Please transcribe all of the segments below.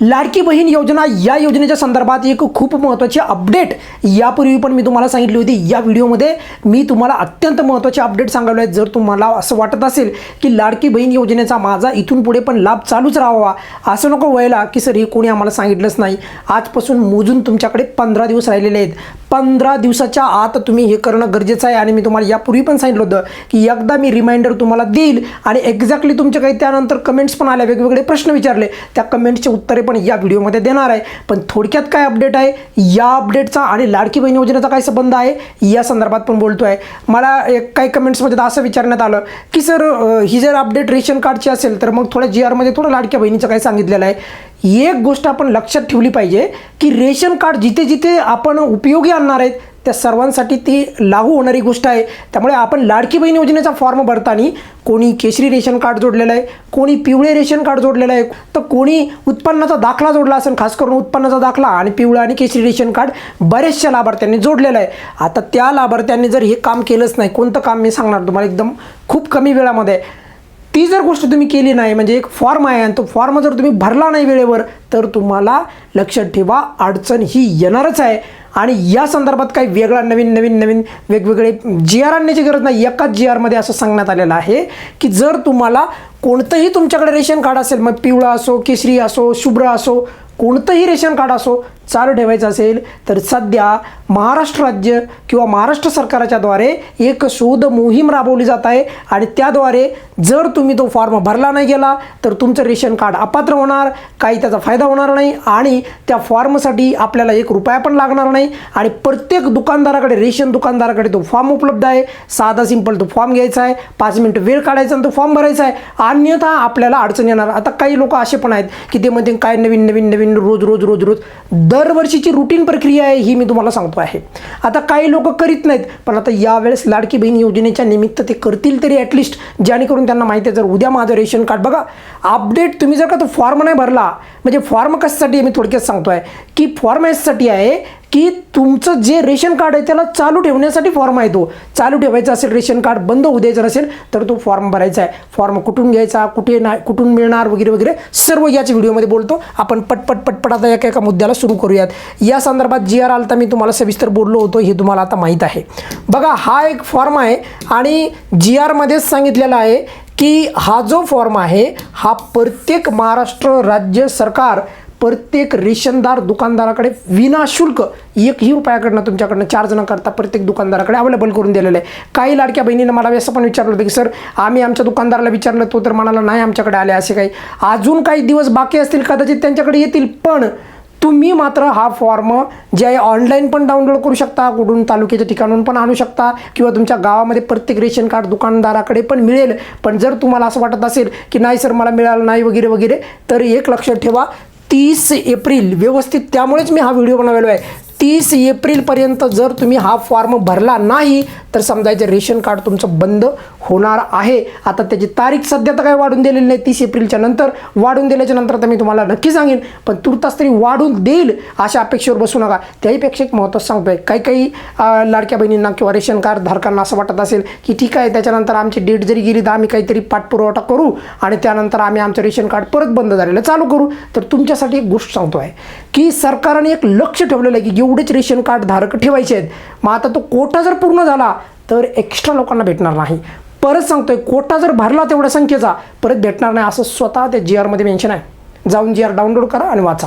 लाडकी बहीण योजना या योजनेच्या संदर्भात एक खूप महत्त्वाची अपडेट यापूर्वी पण मी तुम्हाला सांगितली होती. या व्हिडिओमध्ये मी तुम्हाला अत्यंत महत्त्वाचे अपडेट सांगायला आहेत जर तुम्हाला असं वाटत असेल की लाडकी बहीण योजनेचा माझा इथून पुढे पण लाभ चालूच राहावा असं नको व्हायला की सर हे कोणी आम्हाला सांगितलंच नाही. आजपासून मोजून तुमच्याकडे पंधरा दिवस राहिलेले आहेत. पंधरा दिवसाच्या आत तुम्ही हे करणं गरजेचं आहे. आणि मी तुम्हाला यापूर्वी पण सांगितलं होतं की एकदा मी रिमाइंडर तुम्हाला देईल आणि एक्झॅक्टली तुमचे काही त्यानंतर कमेंट्स पण आल्या. वेगवेगळे प्रश्न विचारले. त्या कमेंट्सचे उत्तरे पण या व्हिडिओमध्ये देणार आहे. पण थोडक्यात काय अपडेट आहे? या अपडेटचा आणि लाडकी बहीण योजनेचा काय संबंध आहे? या संदर्भात पण बोलतो आहे मला एक काही कमेंट्समध्ये असं विचारण्यात आलं की सर ही जर अपडेट रेशन कार्डची असेल तर मग थोड्या जी आरमध्ये थोडं लाडक्या बहिणीचं काय सांगितलेलं आहे. एक गोष्ट आपण लक्षात ठेवली पाहिजे की रेशन कार्ड जिथे जिथे आपण उपयोगी आणणार आहेत त्या सर्वांसाठी ती लागू होणारी गोष्ट आहे. त्यामुळे आपण लाडकी बहीण योजनेचा फॉर्म भरताना कोणी केशरी रेशन कार्ड जोडलेलं आहे कोणी पिवळे रेशन कार्ड जोडलेलं आहे तर कोणी उत्पन्नाचा दाखला जोडला असेल खास करून उत्पन्नाचा दाखला आणि पिवळा आणि केशरी रेशन कार्ड बरेचशा लाभार्थ्यांनी जोडलेलं आहे. आता त्या लाभार्थ्यांनी जर हे काम केलंच नाही कोणतं काम मी सांगणार तुम्हाला? एकदम खूप कमी वेळामध्ये. ती जर गोष्ट तुम्ही केली नाही म्हणजे एक फॉर्म आहे आणि तो फॉर्म जर तुम्ही भरला नाही वेळेवर तर तुम्हाला लक्षात ठेवा अडचण ही येणारच आहे. आणि या संदर्भात काही वेगळा नवीन नवीन नवीन वेगवेगळे जी आर आणण्याची गरज नाही. एकाच जी आरमध्ये असं सांगण्यात आलेलं आहे की जर तुम्हाला कोणतंही तुमच्याकडे रेशन कार्ड असेल मग पिवळा असो केशरी असो शुभ्र असो कोणतंही रेशन कार्ड असो चालू ठेवायचं असेल तर सध्या महाराष्ट्र राज्य किंवा महाराष्ट्र सरकारच्या द्वारे एक शोध मोहीम राबवली जात आहे आणि त्याद्वारे जर तुम्ही तो फॉर्म भरला नाही गेला तर तुमचं रेशन कार्ड अपात्र होणार काही त्याचा फायदा होणार नाही आणि त्या फॉर्मसाठी आपल्याला एक रुपया पण लागणार नाही आणि प्रत्येक दुकानदाराकडे रेशन दुकानदाराकडे तो फॉर्म उपलब्ध आहे. साधा सिंपल तो फॉर्म घ्यायचा आहे. पाच मिनटं वेळ काढायचा आणि तो फॉर्म भरायचा आहे. अन्यथा आपल्याला अडचण येणार. आता काही लोक असे पण आहेत की ते म्हणते काय नवीन नवीन नवीन रोज रोज रोज रोज दर दरवर्षीची रुटीन प्रक्रिया आहे ही मी तुम्हाला सांगतो आहे. आता काही लोक करीत नाहीत पण आता यावेळेस लाडकी बहीण योजनेच्या निमित्त ते करतील तरी ॲटलिस्ट जेणेकरून त्यांना माहिती आहे जर उद्या माझं रेशन कार्ड बघा अपडेट तुम्ही जर का तो फॉर्म नाही भरला म्हणजे फॉर्म कशासाठी मी थोडक्यात सांगतो आहे की फॉर्म यासाठी आहे की तुमचं जे रेशन कार्ड आहे त्याला चालू ठेवण्यासाठी फॉर्म आहे तो. चालू ठेवायचा असेल रेशन कार्ड बंद होऊ द्यायचं असेल तर तो फॉर्म भरायचा आहे. फॉर्म कुठून घ्यायचा कुठे नाही कुठून मिळणार वगैरे वगैरे सर्व याच्या व्हिडिओमध्ये बोलतो. आपण पटपट पटपट आता एका एका मुद्द्याला सुरू करूयात. या संदर्भात जी आर आलता मी तुम्हाला सविस्तर बोललो होतो हे तुम्हाला आता माहीत आहे. बघा हा एक फॉर्म आहे आणि जी आरमध्येच सांगितलेला आहे की हा जो फॉर्म आहे हा प्रत्येक महाराष्ट्र राज्य सरकार प्रत्येक रेशनदार दुकानदाराकडे विनाशुल्क एकही रुपयाकडनं तुमच्याकडनं चार जणांकरता करता प्रत्येक दुकानदाराकडे अवेलेबल करून दिलेलं आहे. काही लाडक्या बहिणीनं मला असं पण विचारलं होतं की सर आम्ही आमच्या दुकानदाराला विचारलं तो तर म्हणाला नाही आमच्याकडे आले असे काही. अजून काही दिवस बाकी असतील कदाचित त्यांच्याकडे येतील पण तुम्ही मात्र हा फॉर्म जे आहे ऑनलाईन पण डाउनलोड करू शकता कुठून तालुक्याच्या ठिकाणून पण आणू शकता किंवा तुमच्या गावामध्ये प्रत्येक रेशन कार्ड दुकानदाराकडे पण मिळेल. पण जर तुम्हाला असं वाटत असेल की नाही सर मला मिळालं नाही वगैरे वगैरे तर एक लक्षात ठेवा. तीस एप्रिल. व्यवस्थित त्यामुळेच मी हा व्हिडिओ बनवलेलो आहे. तीस एप्रिलपर्यंत जर तुम्ही हा फॉर्म भरला नाही तर समजायचं रेशन कार्ड तुमचं बंद होणार आहे. आता त्याची तारीख सध्या तर काही वाढून दिलेली नाही तीस एप्रिलच्या नंतर. वाढून दिल्याच्या नंतर तर मी तुम्हाला नक्की सांगेन पण तुर्तास तरी वाढून देईल अशा अपेक्षेवर बसू नका. त्याहीपेक्षा एक महत्त्वाचं सांगतोय काही काही लाडक्या बहिणींना किंवा रेशन कार्ड धारकांना असं वाटत असेल की ठीक आहे त्याच्यानंतर आमची डेट जरी गेली तर आम्ही काहीतरी पाठपुरवठा करू आणि त्यानंतर आम्ही आमचं रेशन कार्ड परत बंद झालेलं चालू करू. तर तुमच्यासाठी एक गोष्ट सांगतो आहे की सरकारने एक लक्ष ठेवलेलं आहे की तेवढेच रेशन कार्ड धारक ठेवायचे आहेत. मग आता तो कोटा जर पूर्ण झाला तर एक्स्ट्रा लोकांना भेटणार नाही. परत सांगतोय कोटा जर भरला तेवढ्या संख्येचा परत भेटणार नाही असं स्वतः त्या जी आरमध्ये मेन्शन आहे. जाऊन जी आर डाउनलोड करा आणि वाचा.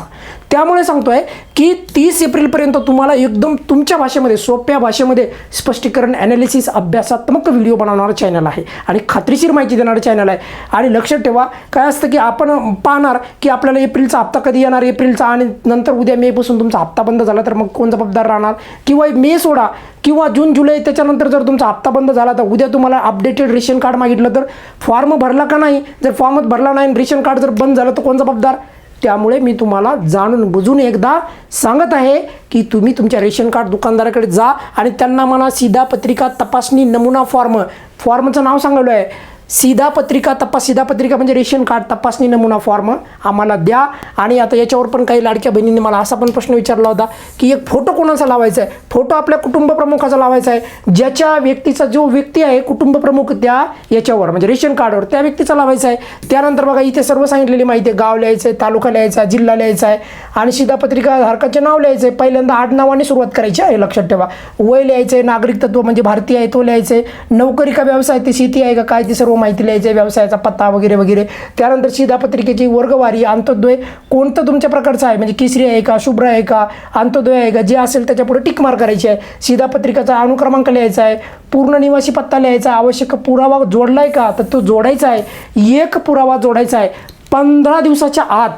त्यामुळे सांगतोय की तीस एप्रिलपर्यंत तुम्हाला एकदम तुमच्या भाषेमध्ये सोप्या भाषेमध्ये स्पष्टीकरण ॲनालिसिस अभ्यासात्मक व्हिडिओ बनवणारं चॅनल आहे. आणि खात्रीशीर माहिती देणारं चॅनल आहे. आणि लक्षात ठेवा काय असतं की आपण पाहणार की आपल्याला एप्रिलचा हप्ता कधी येणार? एप्रिलचा आणि नंतर उद्या मेपासून तुमचा हप्ता बंद झाला तर मग कोण जबाबदार राहणार? किंवा मे सोडा किंवा जून जुलै त्याच्यानंतर जर तुमचा हप्ता बंद झाला तर उद्या तुम्हाला अपडेटेड रेशन कार्ड मागितलं तर फॉर्म भरला का नाही? जर फॉर्मच भरला नाही रेशन कार्ड जर बंद झालं तर कोण जबाबदार? त्यामुळे मी तुम्हाला जाणून बुजून एकदा सांगत आहे की तुम्ही तुमच्या रेशन कार्ड दुकानदाराकडे जा आणि त्यांना म्हणा सीधा पत्रिका तपासणी नमुना फॉर्म फॉर्मचं नाव सांगलं आहे सीधा पत्रिका तपास सीधा पत्रिका म्हणजे रेशन कार्ड तपासणी नमुना फॉर्म आम्हाला द्या. आणि आता याच्यावर पण काही लाडक्या बहिणींनी मला असा पण प्रश्न विचारला होता की एक फोटो कोणाचा लावायचा आहे फोटो आपल्या कुटुंब प्रमुखाचा लावायचा आहे ज्याच्या व्यक्तीचा जो व्यक्ती आहे कुटुंब प्रमुख त्या याच्यावर म्हणजे रेशन कार्डवर त्या व्यक्तीचा लावायचा आहे त्यानंतर बघा इथे सर्व सांगितलेली माहिती आहे. गाव लिहायचं आहे तालुका लिहायचा आहे जिल्हा लिहायचा आहे आणि सीधा पत्रिका धारकाचे नाव लिहायचं आहे पहिल्यांदा आडनावाने सुरुवात करायची आहे लक्षात ठेवा. वय लिहायचं आहे नागरिक तत्व म्हणजे भारतीय आहे तो लिहायचं आहे नोकरी का व्यवसाय ते शेती आहे का काय ती सर्व माहिती लिहायची आहे व्यवसायाचा पत्ता वगैरे वगैरे. त्यानंतर शिधापत्रिकेची वर्गवारी अंतोद्वय कोणतं तुमच्या प्रकारचं आहे? म्हणजे केसरी आहे का शुभ्र आहे का अंतोद्वय आहे का जे असेल त्याच्यापुढे टिक मार करायची आहे. शिधापत्रिकाचा अनुक्रमांक लिहायचा आहे. पूर्ण निवासी पत्ता लिहायचा आवश्यक पुरावा जोडलाय का? तर तो जोडायचा आहे. एक पुरावा जोडायचा आहे. पंधरा दिवसाच्या आत.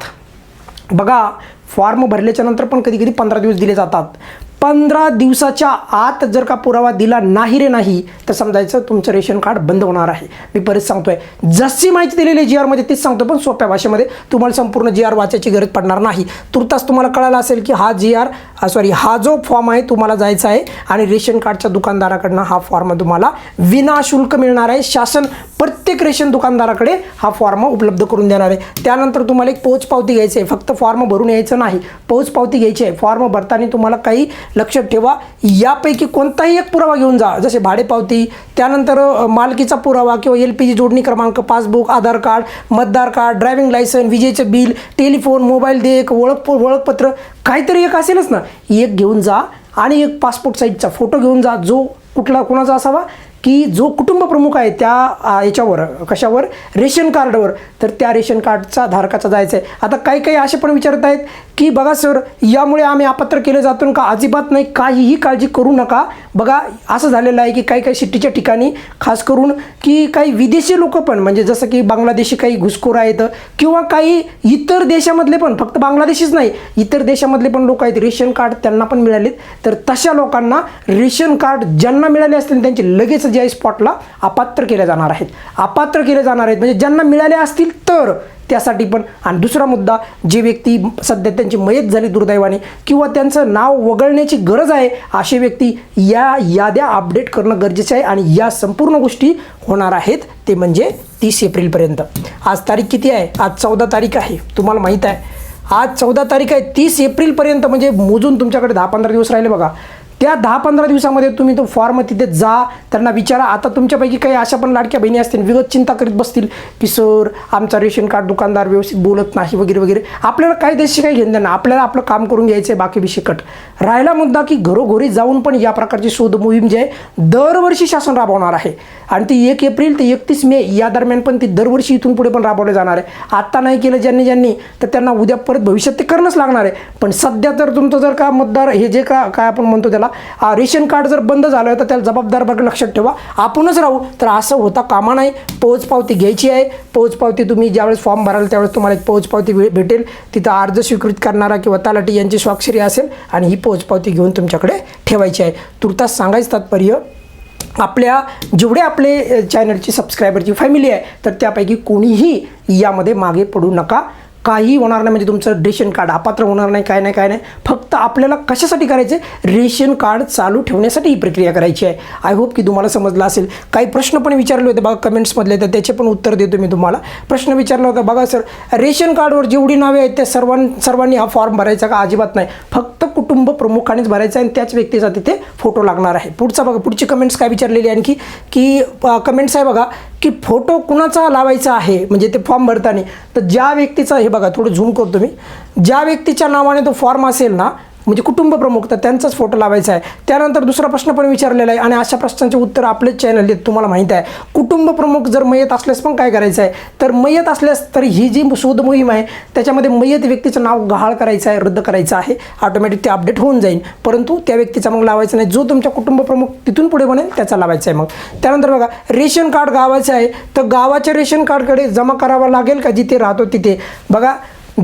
बघा फॉर्म भरल्याच्या नंतर पण कधी कधी पंधरा दिवस दिले जातात. पंधरा दिवसाच्या आत जर का पुरावा दिला नाही रे नाही तर समजायचं तुमचं रेशन कार्ड बंद होणार आहे. मी परत सांगतोय. जशी माहिती दिलेली आहे जी आरमध्ये तीच सांगतो पण सोप्या भाषेमध्ये. तुम्हाला संपूर्ण जी आर वाचायची गरज पडणार नाही. तुर्तास तुम्हाला कळालं असेल की हा जी आर सॉरी हा जो फॉर्म आहे तुम्हाला जायचा आहे आणि रेशन कार्डच्या दुकानदाराकडनं हा फॉर्म तुम्हाला विनाशुल्क मिळणार आहे. शासन प्रत्येक रेशन दुकानदाराकडे हा फॉर्म उपलब्ध करून देणार आहे. त्यानंतर तुम्हाला एक पोच पावती घ्यायची आहे. फक्त फॉर्म भरून यायचं नाही. पोच पावती घ्यायची आहे. फॉर्म भरताना तुम्हाला काही लक्षात ठेवा. यापैकी कोणताही एक पुरावा घेऊन जा. जसे भाडेपावती त्यानंतर मालकीचा पुरावा किंवा एल पी जी जोडणी क्रमांक पासबुक आधार कार्ड मतदार कार्ड ड्रायव्हिंग लायसन विजेचं बिल टेलिफोन मोबाईल देयक ओळख ओळखपत्र काहीतरी एक असेलच ना. एक घेऊन जा आणि एक पासपोर्ट साईजचा फोटो घेऊन जा जो कुठला कुणाचा असावा की जो कुटुंब प्रमुख आहे त्या याच्यावर कशावर? रेशन कार्डवर. तर त्या रेशन कार्डचा धारकाचा जायचं आहे आता काही काही असे पण विचारत आहेत की बघा सर यामुळे आम्ही अपात्र केलं जातो का? अजिबात नाही. काहीही काळजी करू नका. बघा असं झालेलं आहे की काही काही सिटीच्या ठिकाणी खास करून की काही विदेशी लोक पण म्हणजे जसं की बांगलादेशी काही घुसखोर आहेत किंवा काही इतर देशामधले पण फक्त बांगलादेशीच नाही इतर देशामधले पण लोक आहेत रेशन कार्ड त्यांना पण मिळालेत. तर तशा लोकांना रेशन कार्ड ज्यांना मिळाले असतील त्यांचे लगेच जे आहे स्पॉटला अपात्र केले जाणार आहेत. अपात्र केले जाणार आहेत. म्हणजे ज्यांना मिळाले असतील तर त्यासाठी पण. आणि दुसरा मुद्दा जी व्यक्ती सध्या त्यांची मयत झाली दुर्दैवाने किंवा त्यांचं नाव वगळण्याची गरज आहे अशी व्यक्ती या याद्या अपडेट करणं गरजेचं आहे आणि या संपूर्ण गोष्टी होणार आहेत. ते म्हणजे तीस एप्रिलपर्यंत आज तारीख किती आहे? आज चौदा तारीख आहे. तुम्हाला माहीत आहे. आज चौदा तारीख आहे. तीस एप्रिलपर्यंत म्हणजे मोजून तुमच्याकडे दहा पंधरा दिवस राहिले बघा. त्या दहा पंधरा दिवसामध्ये तुम्ही तो फॉर्म तिथे जा त्यांना विचारा. आता तुमच्यापैकी काही अशा पण लाडक्या बहिणी असतील विगत चिंता करीत बसतील की सर आमचा रेशन कार्ड दुकानदार व्यवस्थित बोलत नाही वगैरे वगैरे. आपल्याला काही देशी काही घेणं ना आपल्याला आपलं काम करून घ्यायचं आहे बाकी विषय कट. राहिला मुद्दा की घरोघरी जाऊन पण या प्रकारची शोध मोहीम जी आहे दरवर्षी शासन राबवणार आहे. आणि ती एक एप्रिल ते एकतीस मे या दरम्यान पण ती दरवर्षी इथून पुढे पण राबवली जाणार आहे. आत्ता नाही केलं ज्यांनी ज्यांनी तर त्यांना उद्या परत भविष्यात ते करणंच लागणार आहे. पण सध्या तर तुमचं जर का मतदार हे जे का काय आपण म्हणतो त्याला रेशन कार्ड जर बंद झालं तर त्याला जबाबदार बघ लक्षात ठेवा. आपणच राहू. तर असं होता कामा नाही. पोचपावती घ्यायची आहे. पोचपावती तुम्ही ज्यावेळेस फॉर्म भराल त्यावेळेस तुम्हाला एक पोचपावती भेटेल. तिथं अर्ज स्वीकृत करणारा किंवा तलाठी यांची स्वाक्षरी असेल आणि ही पोचपावती घेऊन तुमच्याकडे ठेवायची आहे. तुर्तास सांगायचं तात्पर्य आपल्या जेवढे आपले चॅनलची सबस्क्रायबरची फॅमिली आहे तर त्यापैकी कोणीही यामध्ये मागे पडू नका. काही होणार नाही म्हणजे तुमचं रेशन कार्ड अपात्र होणार नाही काय नाही काय नाही. फक्त आपल्याला कशासाठी करायचं आहे रेशन कार्ड चालू ठेवण्यासाठी ही प्रक्रिया करायची आहे. आय होप की तुम्हाला समजलं असेल. काही प्रश्न पण विचारले होते बघा कमेंट्समधले तर त्याचे पण उत्तर देतो मी तुम्हाला. प्रश्न विचारला होता बघा सर रेशन कार्डवर जेवढी नावे आहेत त्या सर्वां सर्वांनी हा फॉर्म भरायचा का? अजिबात नाही. फक्त कुटुंब प्रमुखानेच भरायचा आहे आणि त्याच व्यक्तीचा तिथे फोटो लागणार आहे. पुढचा बघा पुढची कमेंट्स काय विचारलेली आहे आणखी? की कमेंट्स आहे बघा की फोटो कुणाचा लावायचा आहे? म्हणजे ते फॉर्म भरताना. तर ज्या व्यक्तीचा हे बघा थोडं झूम करतो मी ज्या व्यक्तीच्या नावाने तो फॉर्म असेल ना म्हणजे कुटुंब प्रमुख तर त्यांचाच फोटो लावायचा आहे. त्यानंतर दुसरा प्रश्न पण विचारलेला आहे आणि अशा प्रश्नांचे उत्तर आपलेच चॅनल आहेत तुम्हाला माहीत आहे. कुटुंब प्रमुख जर मयत असल्यास पण काय करायचं आहे? तर मयत असल्यास तर ही जी शोध मोहीम आहे त्याच्यामध्ये मयत व्यक्तीचं नाव गहाळ करायचं आहे रद्द करायचं आहे. ऑटोमॅटिक ते अपडेट होऊन जाईल. परंतु त्या व्यक्तीचा मग लावायचा नाही. जो तुमच्या कुटुंब प्रमुख तिथून पुढे बनेल त्याचा लावायचा आहे मग. त्यानंतर बघा रेशन कार्ड गावाचं आहे. तर गावाच्या रेशन कार्डकडे जमा करावा लागेल का? जिथे राहतो तिथे. बघा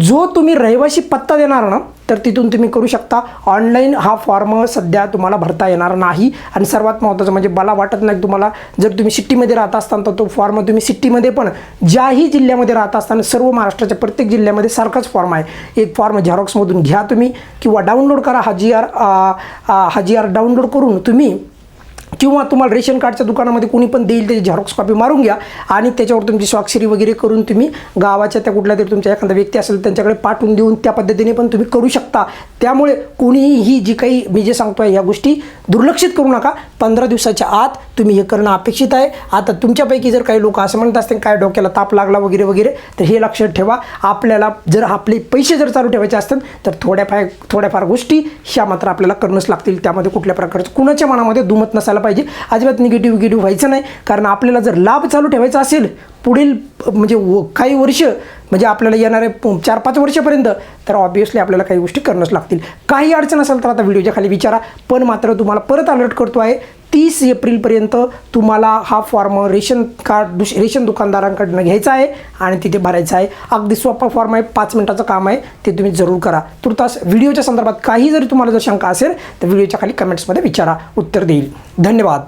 जो तुम्ही रहिवासी पत्ता देणार ना तर तिथून तुम्ही करू शकता. ऑनलाईन हा फॉर्म सध्या तुम्हाला भरता येणार नाही. आणि सर्वात महत्त्वाचं म्हणजे मला वाटत नाही तुम्हाला जर तुम्ही सिटीमध्ये राहत असताना तर तो फॉर्म तुम्ही सिटीमध्ये पण ज्याही जिल्ह्यामध्ये राहत असताना सर्व महाराष्ट्राच्या प्रत्येक जिल्ह्यामध्ये सारखाच फॉर्म आहे. एक फॉर्म झेरॉक्समधून घ्या तुम्ही किंवा डाउनलोड करा हा जी आर हा जी आर डाउनलोड करून तुम्ही किंवा तुम्हाला रेशन कार्डच्या दुकानामध्ये कोणी पण देईल त्याची झेरॉक्स कॉपी मारून घ्या आणि त्याच्यावर तुमची स्वाक्षरी वगैरे करून तुम्ही गावाच्या त्या कुठल्या तरी तुमच्या एखादा व्यक्ती असेल त्यांच्याकडे पाठवून देऊन त्या पद्धतीने पण तुम्ही करू शकता. त्यामुळे कोणीही ही जी काही मी जे आहे या गोष्टी दुर्लक्षित करू नका. पंधरा दिवसाच्या आत तुम्ही हे करणं अपेक्षित आहे. आता तुमच्यापैकी जर काही लोक असं म्हणत असतील काय डोक्याला ताप लागला वगैरे वगैरे तर हे लक्षात ठेवा. आपल्याला जर आपले पैसे जर चालू ठेवायचे असतील तर थोड्याफार थोड्याफार गोष्टी ह्या मात्र आपल्याला करणंच लागतील. त्यामध्ये कुठल्या प्रकारचं कुणाच्या मनामध्ये दुमत नसायला पाहिजे. अजिबात निगेटिव्ह निगेटिव्ह व्हायचं नाही. कारण आपल्याला जर लाभ चालू ठेवायचा असेल पुढील म्हणजे व- काही वर्ष म्हणजे आपल्याला येणारे चार पाच वर्षापर्यंत तर ऑब्विसली आपल्याला काही गोष्टी करणंच लागतील. काही अडचण असेल तर आता व्हिडिओच्या खाली विचारा. पण मात्र तुम्हाला परत अलर्ट करतो आहे तीस एप्रिलपर्यंत तुम्हाला हा फॉर्म रेशन कार्ड दुस रेशन दुकानदारांकडनं घ्यायचा आहे आणि तिथे भरायचा आहे. अगदी सोपा फॉर्म आहे पाच मिनटाचं काम आहे ते तुम्ही जरूर करा. तुर्तास व्हिडिओच्या संदर्भात काही जरी तुम्हाला जर शंका असेल तर व्हिडिओच्या खाली कमेंट्समध्ये विचारा. उत्तर देईल. धन्यवाद.